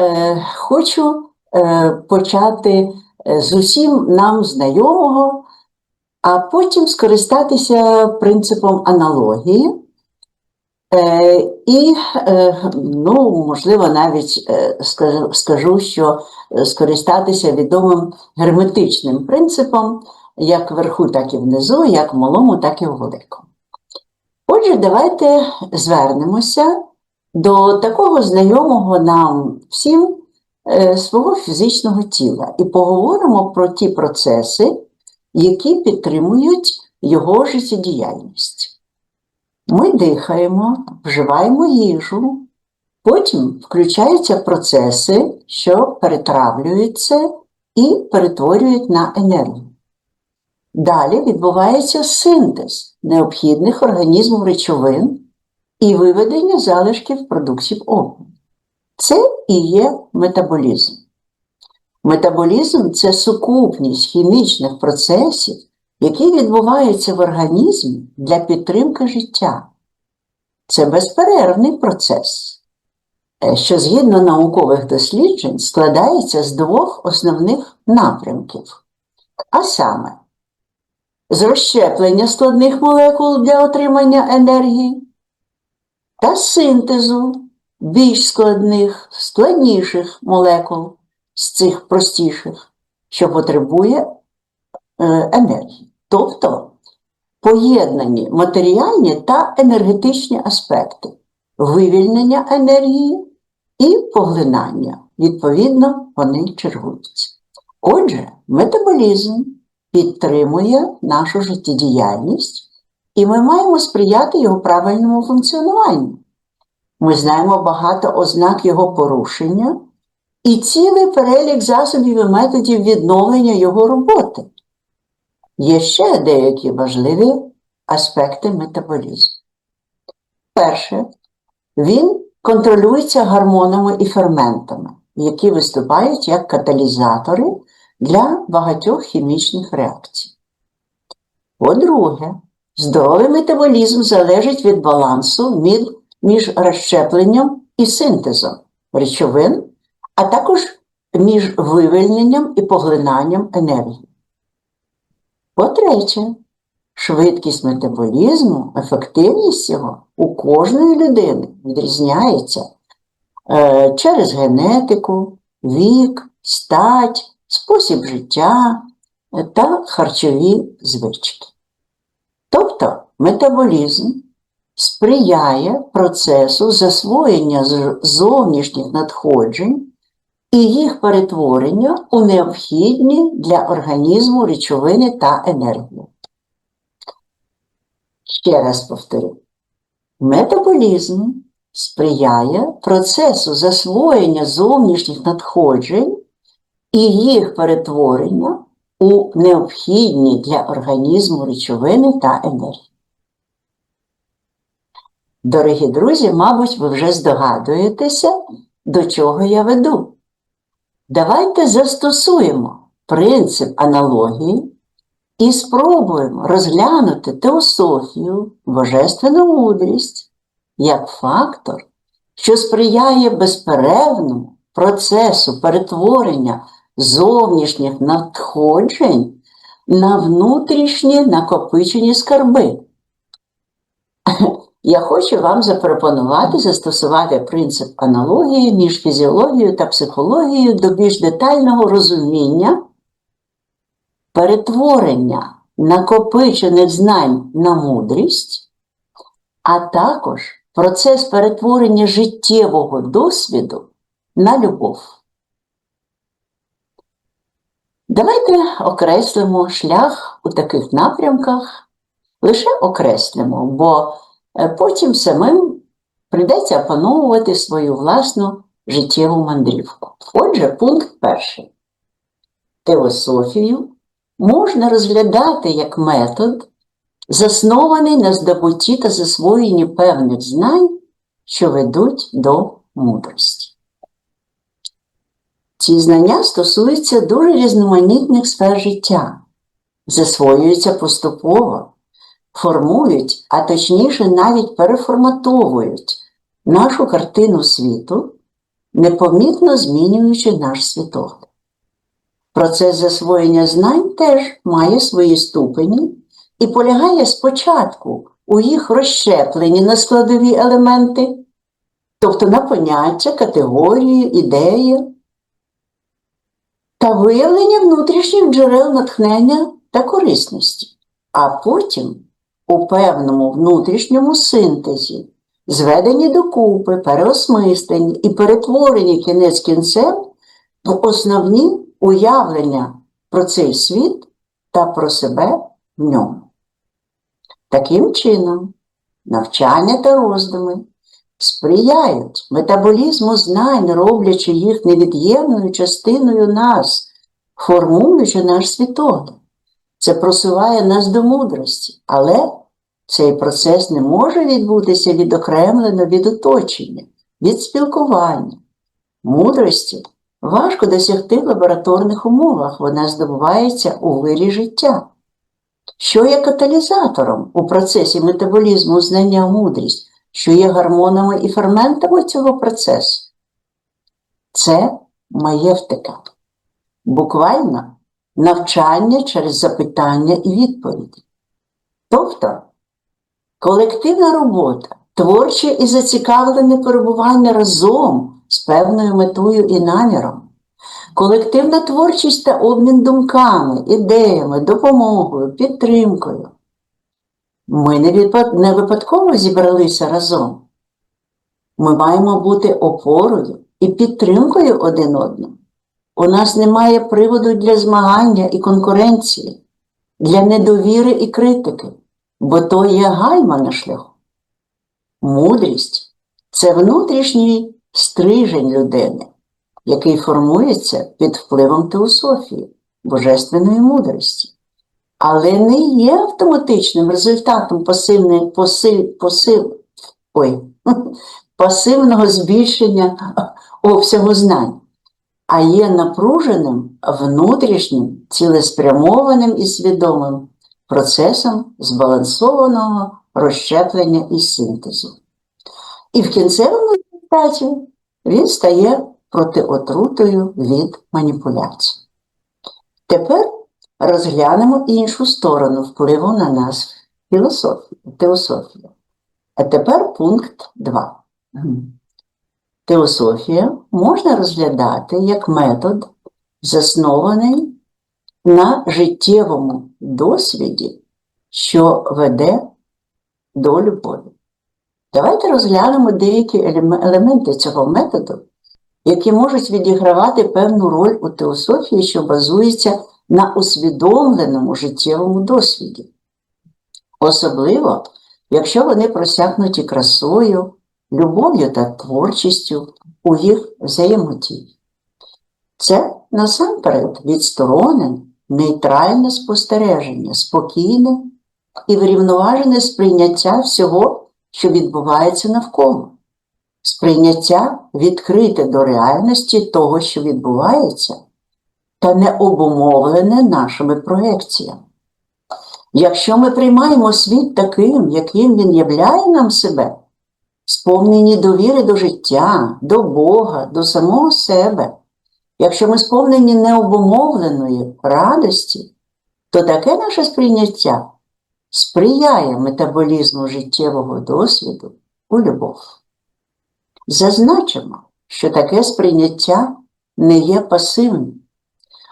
е, хочу е, почати е, з усім нам знайомого, а потім скористатися принципом аналогії. І, ну, можливо, навіть скажу, що скористатися відомим герметичним принципом, як вверху, так і внизу, як в малому, так і в великому. Отже, давайте звернемося до такого знайомого нам всім е, свого фізичного тіла і поговоримо про ті процеси, які підтримують його життєдіяльність. Ми дихаємо, вживаємо їжу, потім включаються процеси, що перетравлюються і перетворюють на енергію. Далі відбувається синтез необхідних організму речовин і виведення залишків продуктів обміну. Це і є метаболізм. Метаболізм це сукупність хімічних процесів, які відбуваються в організмі для підтримки життя. Це безперервний процес, е, що згідно наукових досліджень складається з двох основних напрямків. А саме, з розщеплення складних молекул для отримання енергії та синтезу більш складних, складніших молекул з цих простіших, що потребує е, енергії. Тобто поєднані матеріальні та енергетичні аспекти вивільнення енергії і поглинання. Відповідно, вони чергуються. Отже, метаболізм підтримує нашу життєдіяльність, і ми маємо сприяти його правильному функціонуванню. Ми знаємо багато ознак його порушення і цілий перелік засобів і методів відновлення його роботи. Є ще деякі важливі аспекти метаболізму. Перше, він контролюється гормонами і ферментами, які виступають як каталізатори для багатьох хімічних реакцій. По-друге, здоровий метаболізм залежить від балансу між, розщепленням і синтезом речовин, а також між вивільненням і поглинанням енергії. По-третє, швидкість метаболізму, ефективність його у кожної людини відрізняється е, через генетику, вік, стать, спосіб життя та харчові звички. Тобто метаболізм сприяє процесу засвоєння зовнішніх надходжень і їх перетворення у необхідні для організму речовини та енергію. Ще раз повторю. Метаболізм сприяє процесу засвоєння зовнішніх надходжень і їх перетворення у необхідні для організму речовини та енергії. Дорогі друзі, мабуть, ви вже здогадуєтеся, до чого я веду. Давайте застосуємо принцип аналогії і спробуємо розглянути теософію, божественну мудрість як фактор, що сприяє безперервному процесу перетворення зовнішніх надходжень на внутрішні накопичені скарби. Я хочу вам запропонувати застосувати принцип аналогії між фізіологією та психологією до більш детального розуміння перетворення накопичених знань на мудрість, а також процес перетворення життєвого досвіду на любов. Давайте окреслимо шлях у таких напрямках, лише окреслимо, бо е, потім самим прийдеться опановувати свою власну життєву мандрівку. Отже, пункт перший. Теософію можна розглядати як метод, заснований на здобутті та засвоєнні певних знань, що ведуть до мудрості. Ці знання стосуються дуже різноманітних сфер життя, засвоюються поступово, формують, а точніше навіть переформатовують нашу картину світу непомітно змінюючи наш світогляд. Процес засвоєння знань теж має свої ступені і полягає спочатку у їх розщепленні на складові елементи, тобто на поняття, категорії, ідеї, та виявлення внутрішніх джерел натхнення та корисності, а потім у певному внутрішньому синтезі, зведені докупи, переосмислені і перетворені кінець кінцем в основні уявлення про цей світ та про себе в ньому. Таким чином, навчання та роздуми сприяють метаболізму знань, роблячи їх невід'ємною частиною нас, формуючи наш світогляд. Це просуває нас до мудрості, але цей процес не може відбутися відокремлено від оточення, від спілкування. Мудрості важко досягти в лабораторних умовах, вона здобувається у вирі життя. Що є каталізатором у процесі метаболізму знання мудрість, що є гормонами і ферментами цього процесу? Це маєвтика. Буквально навчання через запитання і відповіді. Тобто колективна робота, творче і зацікавлене перебування разом з певною метою і наміром, колективна творчість та обмін думками, ідеями, допомогою, підтримкою. Ми не, випадково зібралися разом. Ми маємо бути опорою і підтримкою один одному. У нас немає приводу для змагання і конкуренції, для недовіри і критики, бо то є гальма на шляху. Мудрість це внутрішній стрижень людини, який формується під впливом теософії, божественної мудрості, але не є автоматичним результатом пасивної, посил, посил, ой, пасивного збільшення обсягу знань а є напруженим внутрішнім, цілеспрямованим і свідомим процесом збалансованого розщеплення і синтезу. І в кінцевому результаті він стає протиотрутою від маніпуляцій. Тепер розглянемо іншу сторону впливу на нас філософії, теософія. А тепер пункт 2. Теософія можна розглядати як метод, заснований на життєвому досвіді, що веде до любові. Давайте розглянемо деякі елементи цього методу, які можуть відігравати певну роль у теософії, що базується на усвідомленому життєвому досвіді. Особливо, якщо вони просякнуті красою любов'ю та творчістю у їх взаємодії. Це насамперед відсторонене, нейтральне спостереження, спокійне і врівноважене сприйняття всього, що відбувається навколо, сприйняття відкрите до реальності того, що відбувається, та не обумовлене нашими проекціями. Якщо ми приймаємо світ таким, яким він являє нам себе, сповнені довіри до життя, до Бога, до самого себе. Якщо ми сповнені необумовленої радості, то таке наше сприйняття сприяє метаболізму життєвого досвіду у любов. Зазначимо, що таке сприйняття не є пасивним.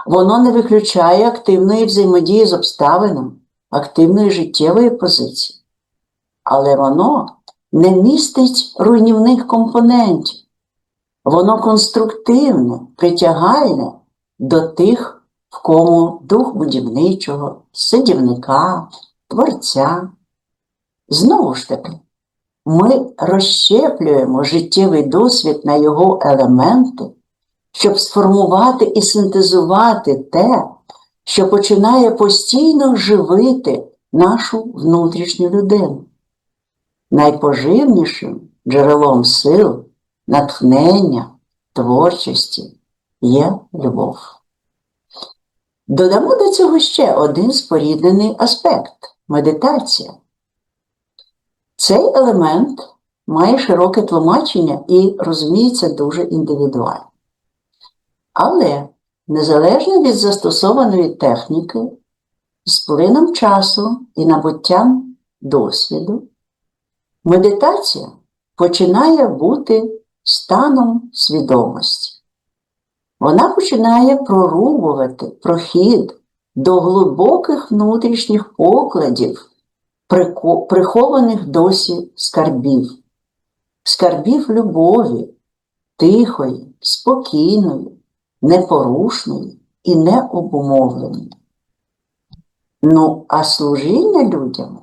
Воно не виключає активної взаємодії з обставинами, активної життєвої позиції. Але воно не містить руйнівних компонентів. Воно конструктивне, притягальне до тих, в кому дух будівничого, сидівника, творця. Знову ж таки, ми розщеплюємо життєвий досвід на його елементи, щоб сформувати і синтезувати те, що починає постійно живити нашу внутрішню людину найпоживнішим джерелом сил, натхнення, творчості є любов. Додамо до цього ще один споріднений аспект медитація. Цей елемент має широке тлумачення і розуміється дуже індивідуально. Але незалежно від застосованої техніки, з плином часу і набуттям досвіду, медитація починає бути станом свідомості. Вона починає прорубувати прохід до глибоких внутрішніх покладів, прихованих досі скарбів, скарбів любові, тихої, спокійної, непорушної і необумовленої. Ну, а служіння людям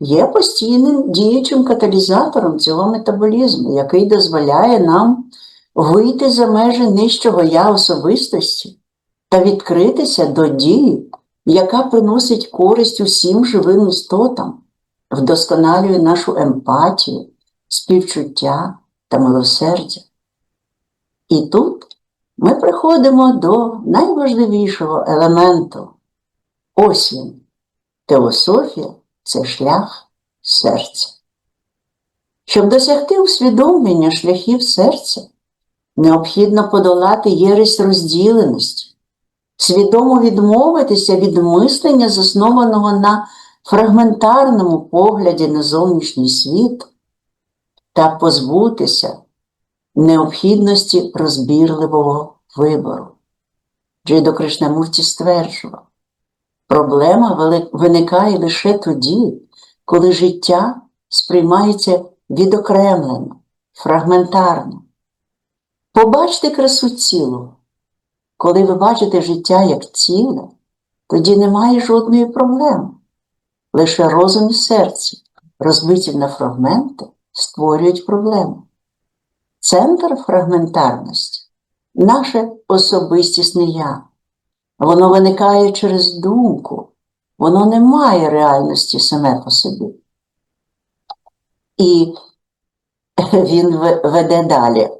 є постійним діючим каталізатором цього метаболізму, який дозволяє нам вийти за межі нижчого я особистості та відкритися до дії, яка приносить користь усім живим істотам, вдосконалює нашу емпатію, співчуття та милосердя. І тут ми приходимо до найважливішого елементу. Ось він. Теософія це шлях серця. Щоб досягти усвідомлення шляхів серця, необхідно подолати єресь розділеності, свідомо відмовитися від мислення, заснованого на фрагментарному погляді на зовнішній світ, та позбутися необхідності розбірливого вибору. Джейдо Кришнамурті стверджував, проблема виникає лише тоді, коли життя сприймається відокремлено, фрагментарно. Побачте красу цілого. Коли ви бачите життя як ціле, тоді немає жодної проблеми. Лише розум і серце, розбиті на фрагменти, створюють проблему. Центр фрагментарності наше особистісне я. Воно виникає через думку, воно не має реальності саме по собі. І він веде далі.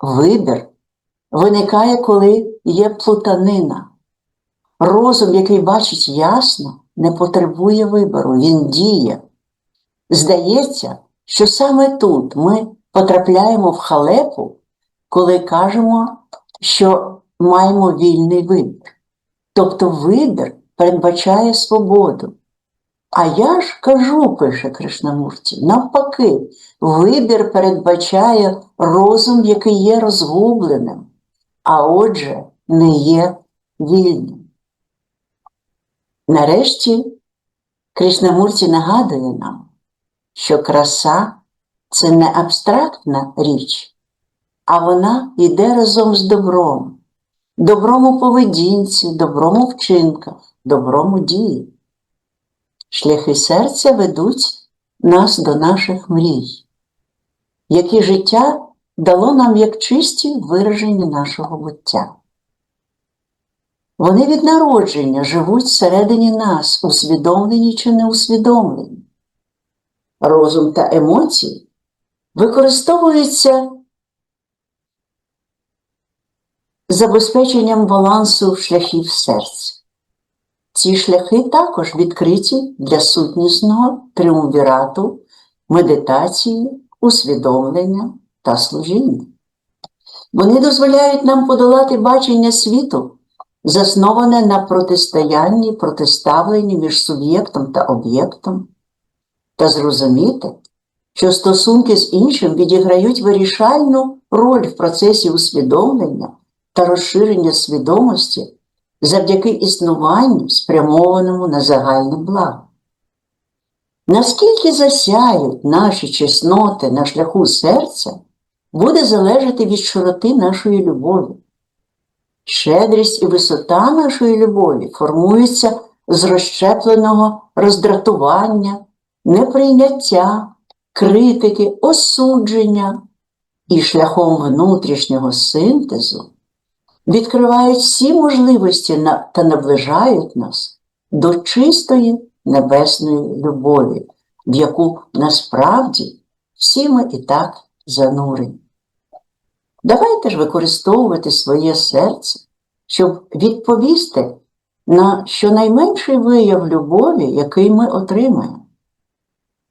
Вибір виникає, коли є плутанина. Розум, який бачить ясно, не потребує вибору, він діє. Здається, що саме тут ми потрапляємо в халепу, коли кажемо, що маємо вільний вибір. Тобто вибір передбачає свободу. А я ж кажу, пише Кришнамурті, навпаки, вибір передбачає розум, який є розгубленим, а отже, не є вільним. Нарешті Кришнамурті нагадує нам, що краса це не абстрактна річ, а вона йде разом з добром, добром у поведінці, добром у вчинках, добром у дії. Шляхи серця ведуть нас до наших мрій, які життя дало нам як чисті вираження нашого буття. Вони від народження живуть всередині нас, усвідомлені чи неусвідомлені. Розум та емоції використовуються забезпеченням балансу шляхів серця. Ці шляхи також відкриті для сутнісного тріумвірату, медитації, усвідомлення та служіння. Вони дозволяють нам подолати бачення світу, засноване на протистоянні, протиставленні між суб'єктом та об'єктом, та зрозуміти, що стосунки з іншим відіграють вирішальну роль в процесі усвідомлення та розширення свідомості завдяки існуванню, спрямованому на загальне благо. Наскільки засяють наші чесноти на шляху серця, буде залежати від широти нашої любові. Щедрість і висота нашої любові формуються з розщепленого роздратування, неприйняття, критики, осудження і шляхом внутрішнього синтезу відкривають всі можливості та наближають нас до чистої небесної любові, в яку насправді всі ми і так занурені. Давайте ж використовувати своє серце, щоб відповісти на щонайменший вияв любові, який ми отримаємо.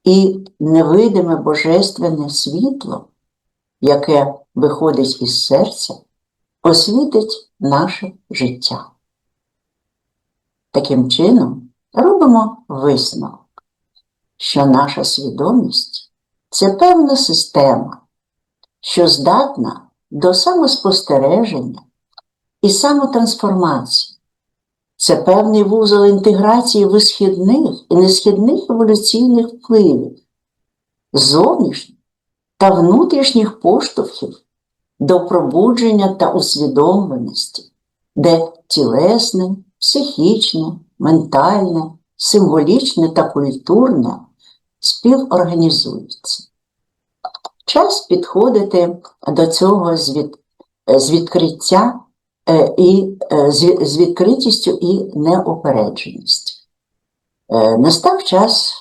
І невидиме божественне світло, яке виходить із серця, освітить наше життя. Таким чином, робимо висновок, що наша свідомість це певна система, що здатна до самоспостереження і самотрансформації. Це певний вузол інтеграції висхідних і несхідних еволюційних впливів, зовнішніх та внутрішніх поштовхів до пробудження та усвідомленості, де тілесне, психічне, ментальне, символічне та культурне співорганізуються. Час підходити до цього з, від, з відкриття е, і е, з, з відкритістю і неопередженістю. Е, Настав час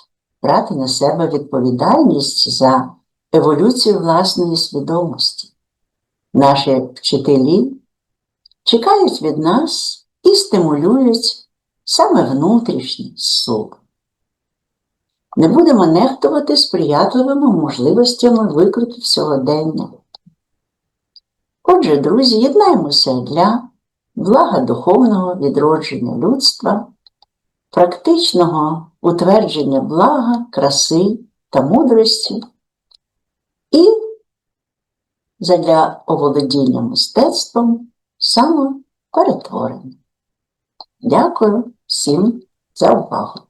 брати на себе відповідальність за еволюцію власної свідомості. Наші вчителі чекають від нас і стимулюють саме внутрішній суд. Не будемо нехтувати сприятливими можливостями викликів сьогодення. Отже, друзі, єднаємося для блага духовного відродження людства, практичного утвердження блага, краси та мудрості і задля оволодіння мистецтвом самоперетворення. Дякую всім за увагу.